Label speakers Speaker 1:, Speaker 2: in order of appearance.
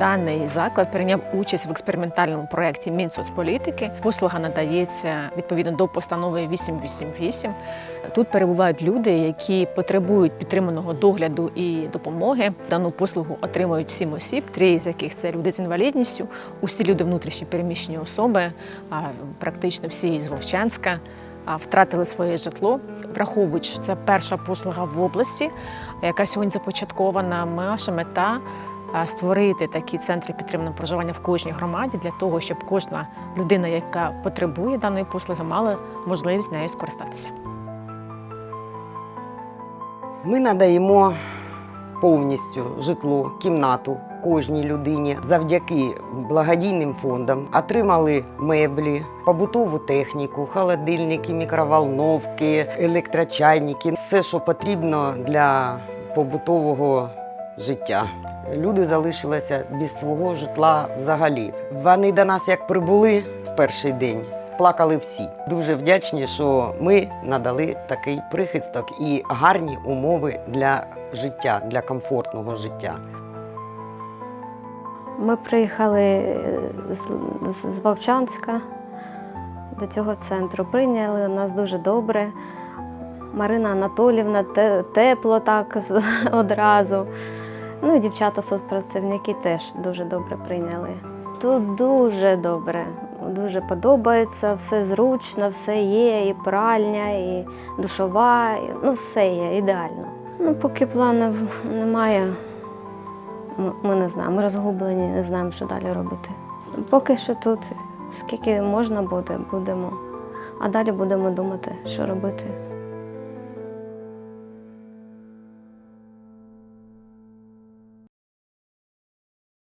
Speaker 1: Даний заклад прийняв участь в експериментальному проєкті Мінсоцполітики. Послуга надається відповідно до постанови 888. Тут перебувають люди, які потребують підтриманого догляду і допомоги. Дану послугу отримують сім осіб, три з яких це люди з інвалідністю, усі люди внутрішньо переміщені особи, а практично всі із Вовчанська втратили своє житло. Враховуючи, що це перша послуга в області, яка сьогодні започаткована. Наша мета створити такі центри підтриманого проживання в кожній громаді для того, щоб кожна людина, яка потребує даної послуги, мала можливість нею скористатися.
Speaker 2: Ми надаємо повністю житло, кімнату кожній людині завдяки благодійним фондам. Отримали меблі, побутову техніку, холодильники, мікроволновки, електрочайники, все, що потрібно для побутового життя. Люди залишилися без свого житла взагалі. Вони до нас як прибули в перший день. Плакали всі. Дуже вдячні, що ми надали такий прихисток і гарні умови для життя, для комфортного життя.
Speaker 3: Ми приїхали е, з, Вовчанська до цього центру. Прийняли нас дуже добре. Марина Анатолівна те- тепло так одразу. Ну дівчата соцпрацівники теж дуже добре прийняли. Тут дуже добре, дуже подобається, все зручно, все є, і пральня, і душова, і- ну все є ідеально. Ну, поки планів немає. Ми, ми не знаємо, ми розгублені, не знаємо, що далі робити. Поки що тут, скільки можна буде, будемо. А далі будемо думати, що робити.